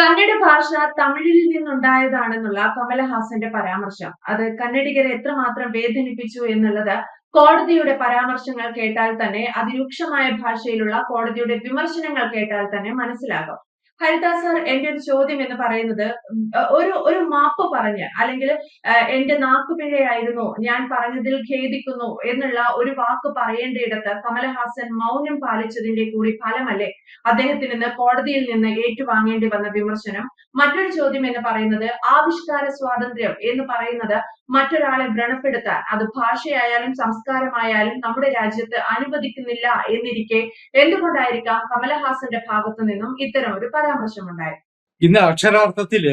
കന്നഡ ഭാഷ തമിഴിൽ നിന്നുണ്ടായതാണെന്നുള്ള കമലഹാസന്റെ പരാമർശം. അത് കന്നഡികരെ എത്രമാത്രം വേദനിപ്പിച്ചു എന്നുള്ളത് കോടതിയുടെ പരാമർശങ്ങൾ കേട്ടാൽ തന്നെ അതിരൂക്ഷമായ ഭാഷയിലുള്ള കോടതിയുടെ വിമർശനങ്ങൾ കേട്ടാൽ തന്നെ മനസ്സിലാകും. ഹരിദാസ് സാർ എന്റെ ഒരു ചോദ്യം എന്ന് പറയുന്നത് ഒരു ഒരു മാപ്പ് പറഞ്ഞ് അല്ലെങ്കിൽ എന്റെ നാക്കുപിഴയായിരുന്നു ഞാൻ പറഞ്ഞതിൽ ഖേദിക്കുന്നു എന്നുള്ള ഒരു വാക്ക് പറയേണ്ടയിടത്ത് കമലഹാസൻ മൗനം പാലിച്ചതിന്റെ കൂടി ഫലമല്ലേ അദ്ദേഹത്തിൽ നിന്ന് കോടതിയിൽ നിന്ന് ഏറ്റുവാങ്ങേണ്ടി വന്ന വിമർശനം? മറ്റൊരു ചോദ്യം എന്ന് പറയുന്നത് ആവിഷ്കാര സ്വാതന്ത്ര്യം എന്ന് പറയുന്നത് മറ്റൊരാളെ വ്രണപ്പെടുത്താൻ അത് ഭാഷയായാലും സംസ്കാരമായാലും നമ്മുടെ രാജ്യത്ത് അനുവദിക്കുന്നില്ല എന്നിരിക്കെ എന്തുകൊണ്ടായിരിക്കാം കമലഹാസന്റെ ഭാഗത്തു നിന്നും ഇത്തരം ഒരു പരാമർശം പ്രശ്നമുണ്ടായി ഇന്ന് അക്ഷരാർത്ഥത്തിൽ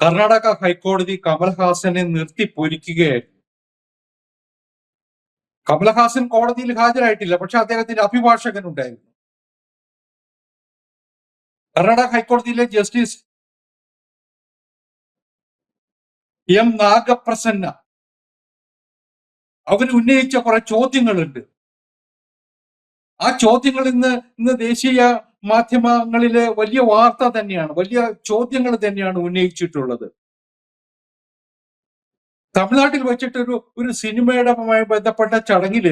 കർണാടക ഹൈക്കോടതി കമൽഹാസനെ നിർത്തി പൊരിക്കുകയായിരുന്നു. കമൽഹാസൻ കോടതിയിൽ ഹാജരായിട്ടില്ല പക്ഷെ അദ്ദേഹത്തിന്റെ അഭിഭാഷകൻ ഉണ്ടായിരുന്നു കർണാടക ഹൈക്കോടതിയിലെ ജസ്റ്റിസ് എം നാഗപ്രസന്ന അവർ ഉന്നയിച്ച കുറെ ചോദ്യങ്ങളുണ്ട്. ആ ചോദ്യങ്ങൾ ഇന്ന് ഇന്ന് ദേശീയ മാധ്യമങ്ങളിലെ വലിയ വാർത്ത തന്നെയാണ് വലിയ ചോദ്യങ്ങൾ തന്നെയാണ് ഉന്നയിച്ചിട്ടുള്ളത്. തമിഴ്നാട്ടിൽ വെച്ചിട്ടൊരു ഒരു സിനിമയുടെ ബന്ധപ്പെട്ട ചടങ്ങിൽ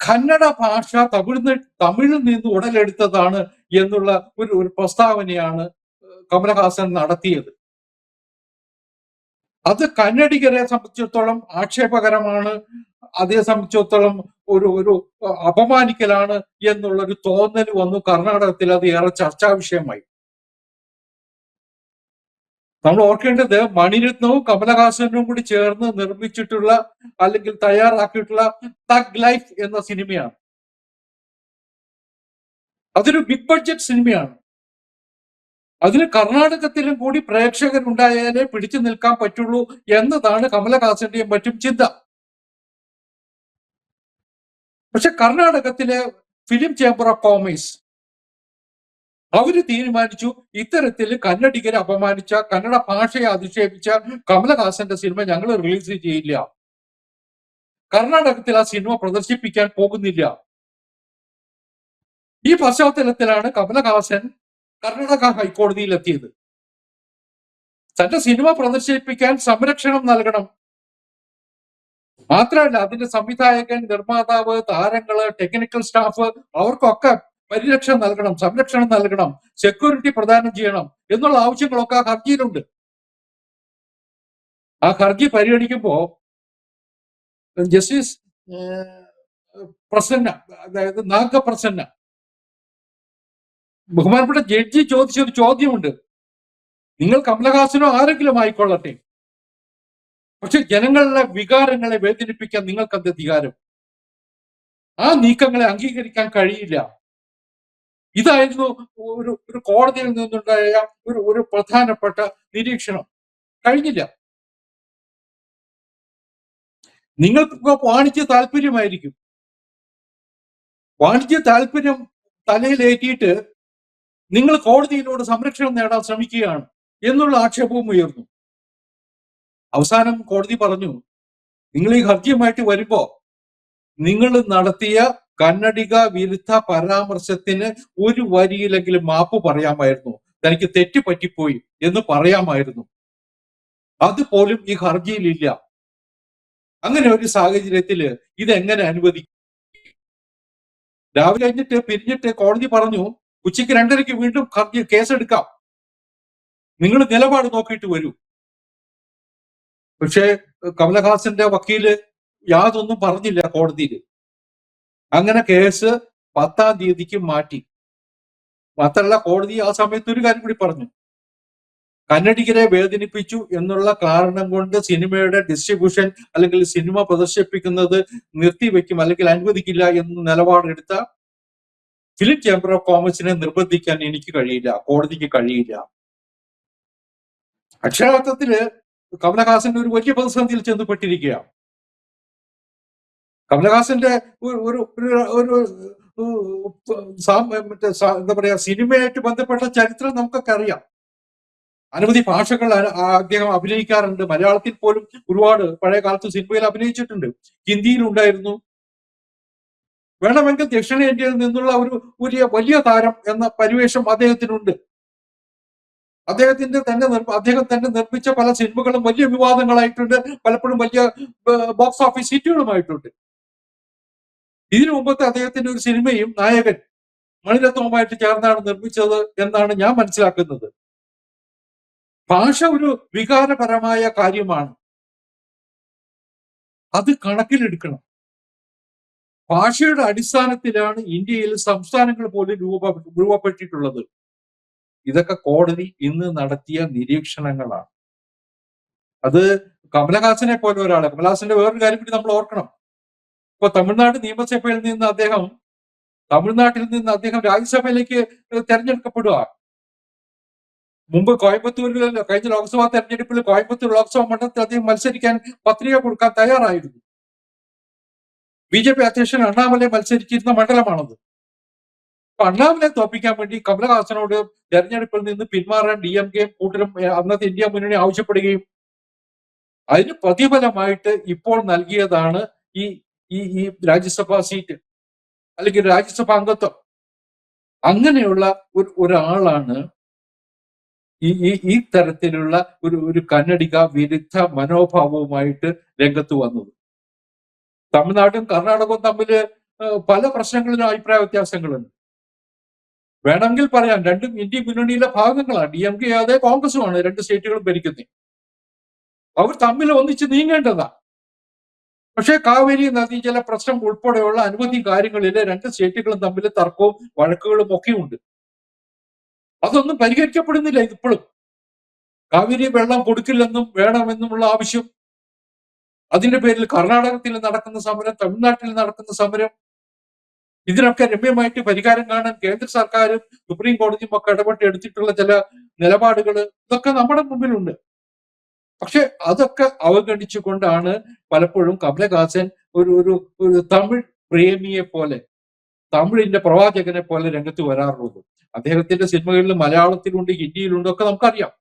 കന്നഡ ഭാഷ തമിഴ് തമിഴിൽ നിന്ന് ഉടലെടുത്തതാണ് എന്നുള്ള ഒരു ഒരു പ്രസ്താവനയാണ് കമലഹാസൻ നടത്തിയത്. അത് കന്നഡികരെ സംബന്ധിച്ചിടത്തോളം ആക്ഷേപകരമാണ്. അതേ സംബന്ധിച്ചിടത്തോളം ഒരു ഒരു അപമാനിക്കലാണ് എന്നുള്ള ഒരു തോന്നൽ വന്നു. കർണാടകത്തിൽ അത് ഏറെ ചർച്ചാ വിഷയമായി. നമ്മൾ ഓർക്കേണ്ടത് മണിരത്നവും കമലഹാസനും കൂടി ചേർന്ന് നിർമ്മിച്ചിട്ടുള്ള അല്ലെങ്കിൽ തയ്യാറാക്കിയിട്ടുള്ള തഗ് ലൈഫ് എന്ന സിനിമയാണ്. അതൊരു ബിഗ് ബഡ്ജറ്റ് സിനിമയാണ്. അതിന് കർണാടകത്തിലും കൂടി പ്രേക്ഷകരുണ്ടായാലേ പിടിച്ചു നിൽക്കാൻ പറ്റുള്ളൂ എന്നതാണ് കമലഹാസന്റെയും മറ്റും ചിന്ത. പക്ഷെ കർണാടകത്തിലെ ഫിലിം ചേംബർ ഓഫ് കോമേഴ്സ് അവർ തീരുമാനിച്ചു ഇത്തരത്തിൽ കന്നഡികരെ അപമാനിച്ച കന്നഡ ഭാഷയെ അധിക്ഷേപിച്ച കമലഹാസന്റെ സിനിമ ഞങ്ങൾ റിലീസ് ചെയ്യില്ല. കർണാടകത്തിൽ ആ സിനിമ പ്രദർശിപ്പിക്കാൻ പോകുന്നില്ല. ഈ പശ്ചാത്തലത്തിലാണ് കമലഹാസൻ കർണാടക ഹൈക്കോടതിയിൽ എത്തിയത്. തന്റെ സിനിമ പ്രദർശിപ്പിക്കാൻ സംരക്ഷണം നൽകണം. മാത്രമല്ല അതിന്റെ സംവിധായകൻ നിർമ്മാതാവ് താരങ്ങൾ ടെക്നിക്കൽ സ്റ്റാഫ് അവർക്കൊക്കെ പരിരക്ഷ നൽകണം സംരക്ഷണം നൽകണം സെക്യൂരിറ്റി പ്രദാനം ചെയ്യണം എന്നുള്ള ആവശ്യങ്ങളൊക്കെ ആ ഹർജിയിലുണ്ട്. ആ ഹർജി പരിഗണിക്കുമ്പോ ജസ്റ്റിസ് പ്രസന്ന അതായത് നാഗ പ്രസന്ന ബഹുമാനപ്പെട്ട ജഡ്ജി ചോദിച്ചൊരു ചോദ്യമുണ്ട്. നിങ്ങൾ കമലഹാസനോ ആരെങ്കിലും ആയിക്കൊള്ളട്ടെ? പക്ഷെ ജനങ്ങളുടെ വികാരങ്ങളെ വേദനിപ്പിക്കാൻ നിങ്ങൾക്ക് എന്ത് അധികാരം? ആ നീക്കങ്ങളെ അംഗീകരിക്കാൻ കഴിയില്ല. ഇതായിരുന്നു ഒരു ഒരു കോടതിയിൽ നിന്നുണ്ടായ ഒരു ഒരു പ്രധാനപ്പെട്ട നിരീക്ഷണം. കഴിഞ്ഞില്ല. നിങ്ങൾക്ക് വാണിജ്യ താല്പര്യമായിരിക്കും വാണിജ്യ താല്പര്യം തലയിലേറ്റിയിട്ട് നിങ്ങൾ കോടതിയിലൂടെ സംരക്ഷണം നേടാൻ ശ്രമിക്കുകയാണ് എന്നുള്ള ആക്ഷേപവും ഉയർന്നു. അവസാനം കോടതി പറഞ്ഞു നിങ്ങൾ ഈ ഹർജിയുമായിട്ട് വരുമ്പോ നിങ്ങൾ നടത്തിയ കന്നഡിക വിരുദ്ധ പരാമർശത്തിന് ഒരു വരിയിലെങ്കിലും മാപ്പ് പറയാമായിരുന്നു. തനിക്ക് തെറ്റ് പറ്റിപ്പോയി എന്ന് പറയാമായിരുന്നു. അതുപോലും ഈ ഹർജിയിലില്ല. അങ്ങനെ ഒരു സാഹചര്യത്തിൽ ഇതെങ്ങനെ അനുവദിക്കും? രാവിലെ കഴിഞ്ഞിട്ട് പിരിഞ്ഞിട്ട് കോടതി പറഞ്ഞു ഉച്ചയ്ക്ക് രണ്ടരയ്ക്ക് വീണ്ടും ഹർജി കേസെടുക്കാം. നിങ്ങൾ നിലപാട് നോക്കിയിട്ട് വരൂ. പക്ഷേ കമലഹാസന്റെ വക്കീൽ യാതൊന്നും പറഞ്ഞില്ല കോടതിയിൽ അങ്ങനെ കേസ് പത്താം തീയതിക്ക് മാറ്റി. മാത്രമല്ല കോടതി ആ സമയത്ത് ഒരു കാര്യം കൂടി പറഞ്ഞു. കന്നഡികരെ വേദനിപ്പിച്ചു എന്നുള്ള കാരണം കൊണ്ട് സിനിമയുടെ ഡിസ്ട്രിബ്യൂഷൻ അല്ലെങ്കിൽ സിനിമ പ്രദർശിപ്പിക്കുന്നത് നിർത്തിവെക്കും അല്ലെങ്കിൽ അനുവദിക്കില്ല എന്ന് നിലപാടെടുത്ത ഫിലിം ചേംബർ ഓഫ് കോമേഴ്സിനെ നിർബന്ധിക്കാൻ എനിക്ക് കഴിയില്ല കോടതിക്ക് കഴിയില്ല. അക്ഷരാർത്ഥത്തിൽ കമലഹാസൻ ഒരു വലിയ പ്രതിസന്ധിയിൽ ചെന്നപ്പെട്ടിരിക്കുകയാണ് കമലഹാസന്റെ ഒരു ഒരു മറ്റേ എന്താ പറയാ സിനിമയായിട്ട് ബന്ധപ്പെട്ട ചരിത്രം നമുക്കൊക്കെ അറിയാം. അനവധി ഭാഷകൾ അദ്ദേഹം അഭിനയിക്കാറുണ്ട്. മലയാളത്തിൽ പോലും ഒരുപാട് പഴയ കാലത്ത് സിനിമയിൽ അഭിനയിച്ചിട്ടുണ്ട്. ഹിന്ദിയിൽ ഉണ്ടായിരുന്നു വേണമെങ്കിൽ ദക്ഷിണേന്ത്യയിൽ നിന്നുള്ള ഒരു വലിയ വലിയ താരം എന്ന പരിവേഷം അദ്ദേഹത്തിനുണ്ട്. അദ്ദേഹത്തിന്റെ തന്നെ അദ്ദേഹം തന്നെ നിർമ്മിച്ച പല സിനിമകളും വലിയ വിവാദങ്ങളായിട്ടുണ്ട്. പലപ്പോഴും വലിയ ബോക്സ് ഓഫീസ് ഹിറ്റുകളുമായിട്ടുണ്ട് ഇതിനു മുമ്പത്തെ അദ്ദേഹത്തിന്റെ ഒരു സിനിമയും നായകൻ മണിരത്നവുമായിട്ട് ചേർന്നാണ് നിർമ്മിച്ചത് എന്നാണ് ഞാൻ മനസ്സിലാക്കുന്നത്. ഭാഷ ഒരു വികാരപരമായ കാര്യമാണ്. അത് കണക്കിലെടുക്കണം. ഭാഷയുടെ അടിസ്ഥാനത്തിലാണ് ഇന്ത്യയിൽ സംസ്ഥാനങ്ങൾ പോലും രൂപ രൂപപ്പെട്ടിട്ടുള്ളത്. ഇതൊക്കെ കോടതി ഇന്ന് നടത്തിയ നിരീക്ഷണങ്ങളാണ്. അത് കമലഹാസനെ പോലെ ഒരാളെ കമലഹാസന്റെ വേറൊരു കാര്യം കൂടി നമ്മൾ ഓർക്കണം. ഇപ്പൊ തമിഴ്നാട് നിയമസഭയിൽ നിന്ന് അദ്ദേഹം തമിഴ്നാട്ടിൽ നിന്ന് അദ്ദേഹം രാജ്യസഭയിലേക്ക് തെരഞ്ഞെടുക്കപ്പെടുക മുമ്പ് കോയമ്പത്തൂരിൽ കഴിഞ്ഞ ലോക്സഭാ തെരഞ്ഞെടുപ്പിൽ കോയമ്പത്തൂർ ലോക്സഭാ മണ്ഡലത്തിൽ അദ്ദേഹം മത്സരിക്കാൻ പത്രിക കൊടുക്കാൻ തയ്യാറായിരുന്നു. ബി ജെ പി അധ്യക്ഷൻ അണ്ണാമലൈ മത്സരിച്ചിരുന്ന മണ്ഡലമാണത്. അണ്ണാമലൈ തോപ്പിക്കാൻ വേണ്ടി കമലഹാസനോട് തെരഞ്ഞെടുപ്പിൽ നിന്ന് പിന്മാറാൻ ഡി എം കെയും കൂട്ടരും അന്നത്തെ ഇന്ത്യ മുന്നണി ആവശ്യപ്പെടുകയും അതിന് പ്രതിഫലമായിട്ട് ഇപ്പോൾ നൽകിയതാണ് ഈ ഈ ഈ രാജ്യസഭാ സീറ്റ് അല്ലെങ്കിൽ രാജ്യസഭാ അംഗത്വം. അങ്ങനെയുള്ള ഒരു ഒരാളാണ് ഈ ഈ ഈ തരത്തിലുള്ള ഒരു ഒരു കന്നഡിക വിരുദ്ധ മനോഭാവവുമായിട്ട് രംഗത്ത് വന്നത്. തമിഴ്നാടും കർണാടകവും തമ്മിൽ പല പ്രശ്നങ്ങളിലും അഭിപ്രായ വ്യത്യാസങ്ങളുണ്ട്. വേണമെങ്കിൽ പറയാം. രണ്ടും ഇന്ത്യ മുന്നണിയിലെ ഭാഗങ്ങളാണ്. ഡി എം കെ അതെ കോൺഗ്രസുമാണ് രണ്ട് സ്റ്റേറ്റുകളും ഭരിക്കുന്നത്. അവർ തമ്മിൽ ഒന്നിച്ച് നീങ്ങേണ്ടതാ. പക്ഷേ കാവേരി നദീജല പ്രശ്നം ഉൾപ്പെടെയുള്ള അനുമതി കാര്യങ്ങളിൽ രണ്ട് സ്റ്റേറ്റുകളും തമ്മിൽ തർക്കവും വഴക്കുകളും ഒക്കെ ഉണ്ട് അതൊന്നും പരിഹരിക്കപ്പെടുന്നില്ല ഇപ്പോഴും. കാവേരി വെള്ളം കൊടുക്കില്ലെന്നും വേണമെന്നുമുള്ള ആവശ്യം. അതിന്റെ പേരിൽ കർണാടകത്തിൽ നടക്കുന്ന സമരം തമിഴ്നാട്ടിൽ നടക്കുന്ന സമരം ഇതിനൊക്കെ രമ്യമായിട്ട് പരിഹാരം കാണാൻ കേന്ദ്ര സർക്കാരും സുപ്രീം കോടതിയും ഒക്കെ ഇടപെട്ട് എടുത്തിട്ടുള്ള ചില നിലപാടുകൾ ഇതൊക്കെ നമ്മുടെ മുമ്പിലുണ്ട്. പക്ഷെ അതൊക്കെ അവഗണിച്ചുകൊണ്ടാണ് പലപ്പോഴും കമലഹാസൻ ഒരു ഒരു ഒരു തമിഴ് പ്രേമിയെ പോലെ തമിഴിന്റെ പ്രവാചകനെ പോലെ രംഗത്ത് വരാറുള്ളത്. അദ്ദേഹത്തിന്റെ സിനിമകളിൽ മലയാളത്തിലുണ്ട് ഹിന്ദിയിലുണ്ട് ഒക്കെ നമുക്കറിയാം.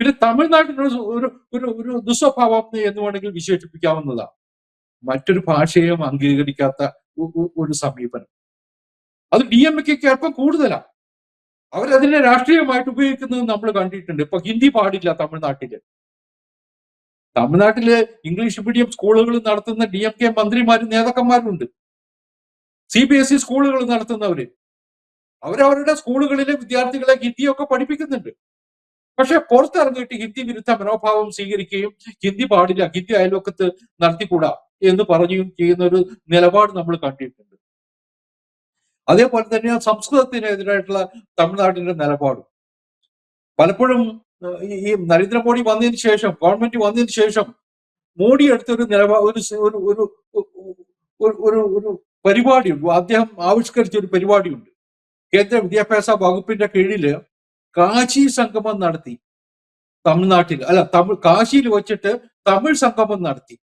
പിന്നെ തമിഴ്നാട്ടിനൊരു ഒരു ഒരു ഒരു ദുസ്വഭാവം എന്ന് വേണമെങ്കിൽ വിശേഷിപ്പിക്കാവുന്നതാണ്. മറ്റൊരു ഭാഷയും അംഗീകരിക്കാത്ത ഒരു സമീപനം. അത് ഡി എം എക്ക് അല്പം കൂടുതലാണ് അവരതിനെ രാഷ്ട്രീയമായിട്ട് ഉപയോഗിക്കുന്നത് നമ്മൾ കണ്ടിട്ടുണ്ട്. ഇപ്പൊ ഹിന്ദി പാടില്ല തമിഴ്നാട്ടിൽ. തമിഴ്നാട്ടിൽ ഇംഗ്ലീഷ് മീഡിയം സ്കൂളുകൾ നടത്തുന്ന ഡി എം കെ മന്ത്രിമാരും നേതാക്കന്മാരുണ്ട്. സി ബി എസ് ഇ സ്കൂളുകൾ നടത്തുന്നവര്. അവരവരുടെ സ്കൂളുകളിലെ വിദ്യാർത്ഥികളെ ഹിന്ദിയൊക്കെ പഠിപ്പിക്കുന്നുണ്ട്. പക്ഷെ പുറത്തിറങ്ങിയിട്ട് ഹിന്ദി വിരുദ്ധ മനോഭാവം സ്വീകരിക്കുകയും ഹിന്ദി പാടില്ല ഹിന്ദി അയൽവക്കത്ത് നടത്തിക്കൂടാ എന്ന് പറയുകയും ചെയ്യുന്ന ഒരു നിലപാട് നമ്മൾ കണ്ടിട്ടുണ്ട്. അതേപോലെ തന്നെ സംസ്കൃതത്തിനെതിരായിട്ടുള്ള തമിഴ്നാടിന്റെ നിലപാടും. പലപ്പോഴും ഈ- നരേന്ദ്രമോദി വന്നതിന് ശേഷം ഗവൺമെന്റ് വന്നതിന് ശേഷം മോഡി എടുത്തൊരു നിലപാട് ഒരു ഒരു- ഒരു ഒരു പരിപാടിയുണ്ട്. അദ്ദേഹം ആവിഷ്കരിച്ച ഒരു പരിപാടിയുണ്ട്. കേന്ദ്ര വിദ്യാഭ്യാസ വകുപ്പിന്റെ കീഴിൽ കാശി സംഗമം നടത്തി. തമിഴ്നാട്ടിൽ അല്ല തമിഴ് കാശിയിൽ വെച്ചിട്ട് തമിഴ് സംഗമം നടത്തി.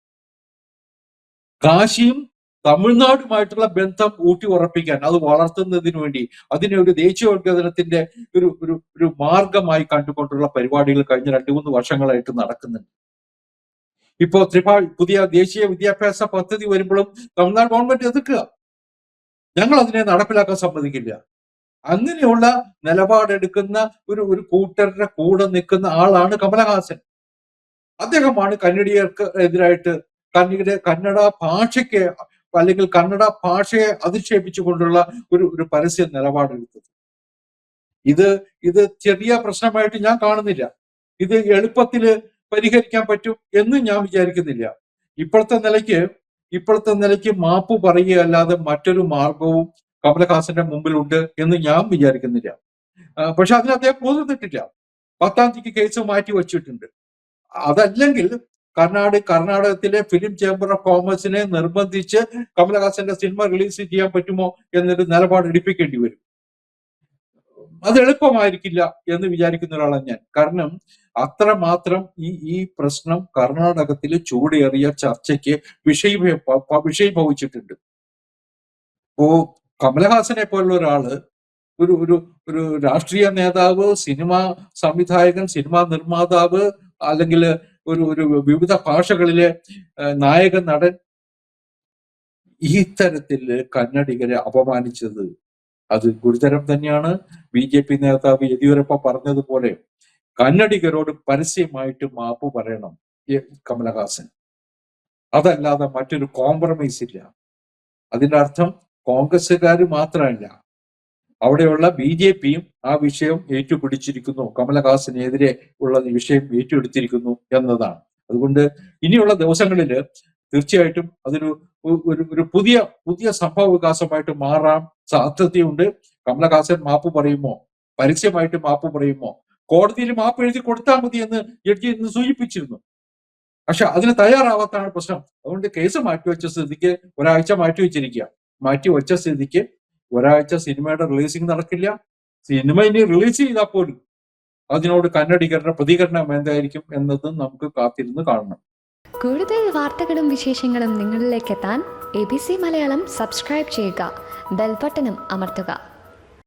കാശിയും തമിഴ്നാടുമായിട്ടുള്ള ബന്ധം ഊട്ടി ഉറപ്പിക്കാൻ അത് വളർത്തുന്നതിന് വേണ്ടി അതിനെ ഒരു ദേശീയോദ്ഗ്രഥനത്തിന്റെ ഒരു ഒരു ഒരു മാർഗമായി കണ്ടുകൊണ്ടുള്ള പരിപാടികൾ കഴിഞ്ഞ രണ്ടു മൂന്ന് വർഷങ്ങളായിട്ട് നടക്കുന്നുണ്ട്. ഇപ്പോ ത്രിപാ പുതിയ ദേശീയ വിദ്യാഭ്യാസ പദ്ധതി വരുമ്പോഴും തമിഴ്നാട് ഗവൺമെന്റ് എതിർക്കുക. ഞങ്ങൾ അതിനെ നടപ്പിലാക്കാൻ സമ്മതിക്കില്ല. അങ്ങനെയുള്ള നിലപാടെടുക്കുന്ന ഒരു ഒരു കൂട്ടരുടെ കൂടെ നിൽക്കുന്ന ആളാണ് കമലഹാസൻ. അദ്ദേഹമാണ് കന്നഡിയർക്ക് എതിരായിട്ട് കന്നഡ കന്നഡ ഭാഷയ്ക്ക് അല്ലെങ്കിൽ കന്നഡ ഭാഷയെ അധിക്ഷേപിച്ചുകൊണ്ടുള്ള ഒരു ഒരു പരസ്യ നിലപാടെടുത്തത്. ഇത് ഇത് ചെറിയ പ്രശ്നമായിട്ട് ഞാൻ കാണുന്നില്ല. ഇത് എളുപ്പത്തിൽ പരിഹരിക്കാൻ പറ്റും എന്ന് ഞാൻ വിചാരിക്കുന്നില്ല. ഇപ്പോഴത്തെ നിലയ്ക്ക് ഇപ്പോഴത്തെ നിലയ്ക്ക് മാപ്പ് പറയുകയല്ലാതെ മറ്റൊരു മാർഗവും കമലഹാസന്റെ മുമ്പിലുണ്ട് എന്ന് ഞാൻ വിചാരിക്കുന്നില്ല. പക്ഷെ അതിന് അദ്ദേഹം പോന്നിട്ടില്ല പത്താം തീയതിക്ക് കേസ് മാറ്റി വച്ചിട്ടുണ്ട്. അതല്ലെങ്കിൽ കർണാടക കർണാടകത്തിലെ ഫിലിം ചേംബർ ഓഫ് കോമേഴ്സിനെ നിർബന്ധിച്ച് കമലഹാസന്റെ സിനിമ റിലീസ് ചെയ്യാൻ പറ്റുമോ എന്നൊരു നിലപാട് എടുപ്പിക്കേണ്ടി വരും. അത് എളുപ്പമായിരിക്കില്ല എന്ന് വിചാരിക്കുന്ന ഒരാളാണ് ഞാൻ. കാരണം അത്രമാത്രം ഈ ഈ പ്രശ്നം കർണാടകത്തിൽ ചൂടേറിയ ചർച്ചയ്ക്ക് വിഷയ വിഷയീഭവിച്ചിട്ടുണ്ട് ഇപ്പോ കമലഹാസനെ പോലുള്ള ഒരാൾ ഒരു ഒരു ഒരു രാഷ്ട്രീയ നേതാവ് സിനിമ സംവിധായകൻ സിനിമാ നിർമ്മാതാവ് അല്ലെങ്കിൽ ഒരു ഒരു വിവിധ ഭാഷകളിലെ നായക നടൻ ഈ തരത്തിൽ കന്നടികരെ അപമാനിച്ചത് അത് ഗുരുതരം തന്നെയാണ്. ബി ജെ പി നേതാവ് യെദ്യൂരപ്പ പറഞ്ഞതുപോലെ കന്നടികരോട് പരസ്യമായിട്ട് മാപ്പ് പറയണം കമലഹാസൻ. അതല്ലാതെ മറ്റൊരു കോംപ്രമൈസ് ഇല്ല. അതിന്റെ അർത്ഥം കോൺഗ്രസ്സുകാർ മാത്രമല്ല അവിടെയുള്ള ബി ജെ പിയും ആ വിഷയം ഏറ്റുപിടിച്ചിരിക്കുന്നു. കമലഹാസനെതിരെ ഉള്ള വിഷയം ഏറ്റെടുത്തിരിക്കുന്നു എന്നതാണ്. അതുകൊണ്ട് ഇനിയുള്ള ദിവസങ്ങളിൽ തീർച്ചയായിട്ടും അതൊരു ഒരു ഒരു പുതിയ പുതിയ സംഭവ വികാസമായിട്ട് മാറാൻ സാധ്യതയുണ്ട്. കമലഹാസൻ മാപ്പ് പറയുമോ? പരസ്യമായിട്ട് മാപ്പ് പറയുമോ? കോടതിയിൽ മാപ്പ് എഴുതി കൊടുത്താൽ മതി എന്ന് ജഡ്ജി ഇന്ന് സൂചിപ്പിച്ചിരുന്നു. പക്ഷെ അതിന് തയ്യാറാവാത്താണ് പ്രശ്നം. അതുകൊണ്ട് കേസ് മാറ്റിവെച്ച സ്ഥിതിക്ക് ഒരാഴ്ച മാറ്റിവെച്ചിരിക്കുക മാറ്റിവെച്ച സ്ഥിതിക്ക്. ഒരാഴ്ച സിനിമയുടെ റിലീസിംഗ് നടക്കില്ല. സിനിമ ഇനി റിലീസ് ചെയ്താൽ പോലും അതിനോട് കന്നഡിഗരുടെ പ്രതികരണം എന്തായിരിക്കും എന്നത് നമുക്ക് കാത്തിരുന്ന് കാണണം. കൂടുതൽ വാർത്തകളും വിശേഷങ്ങളും നിങ്ങളിലേക്ക് എത്താൻ A B C Malayalam subscribe ചെയ്യുക. ബെൽബട്ടനും അമർത്തുക.